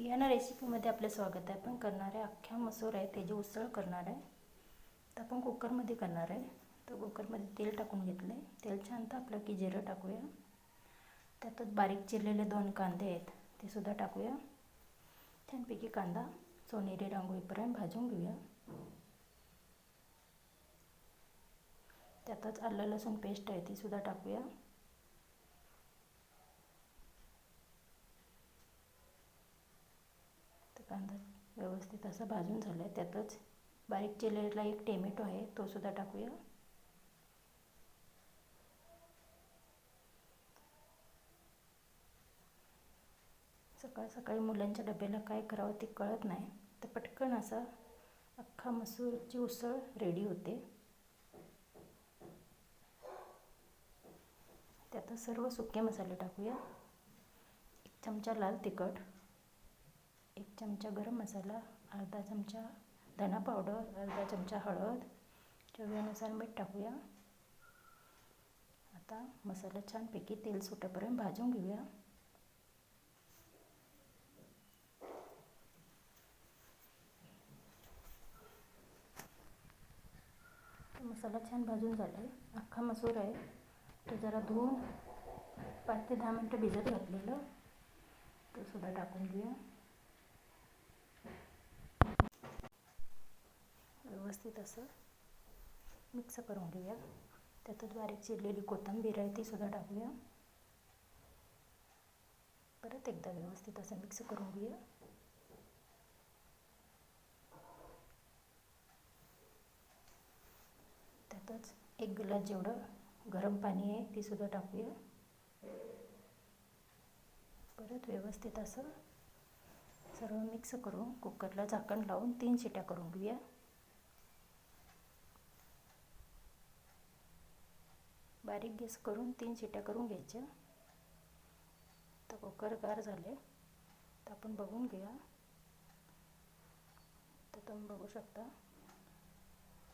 बियाणा रेसिपीमध्ये आपलं स्वागत आहे. आपण करणार आहे अख्ख्या मसूर आहे त्याची उसळ करणार आहे. तर आपण कुकरमध्ये करणार आहे. तर कुकरमध्ये तेल टाकून घेतलं आहे तेल छान तापलं की जिरं टाकूया. त्यातच बारीक चिरलेले दोन कांदे आहेत ते सुद्धा टाकूया. छानपैकी कांदा सोनेरी रांगोळीपर्यंत भाजून घेऊया. त्यातच आलं लसूण पेस्ट आहे ती सुद्धा टाकूया. कांदा व्यवस्थित असा भाजून झाला आहे त्यातच बारीक चिरलेला एक टेमॅटो आहे तो सुद्धा टाकूया. सकाळ सकाळी मुलांच्या डब्याला काय करावं ते कळत नाही. तर पटकन असा अख्खा मसूरची उसळ रेडी होते. त्यात सर्व सुके मसाले टाकूया. एक चमचा लाल तिखट. एक चमचा गरम मसाला अर्धा चमचा धना पावडर अर्धा चमचा हळद. चवीनुसार मीठ टाकूया. आता मसाला छानपैकी तेल सुटेपर्यंत भाजून घेऊया. मसाला छान भाजून झाला आहे अख्खा मसूर आहे. तो जरा धुवून पाच ते दहा मिनटं भिजत घातलेलं. तो सुद्धा टाकून घेऊया. व्यवस्थित असं मिक्स करून घेऊया. त्यातच बारीक चिरलेली कोथिंबीर आहे ती सुद्धा टाकूया. परत एकदा व्यवस्थित असं मिक्स करून घेऊया. त्यातच एक ग्लास जेवढं गरम पाणी आहे ते सुद्धा टाकूया. परत व्यवस्थित असं सर्व मिक्स करून कुकरला झाकण लावून तीन शिट्या करून घेऊया. बारीक गॅस करून तीन शिट्या करून घ्यायच्या. तर कुकर गार झाले. तर आपण बघून घेऊया. तर तुम्ही बघू शकता.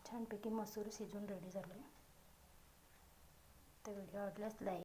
छानपैकी मसूर शिजून रेडी झाले. तर व्हिडिओ आवडल्यास लाईक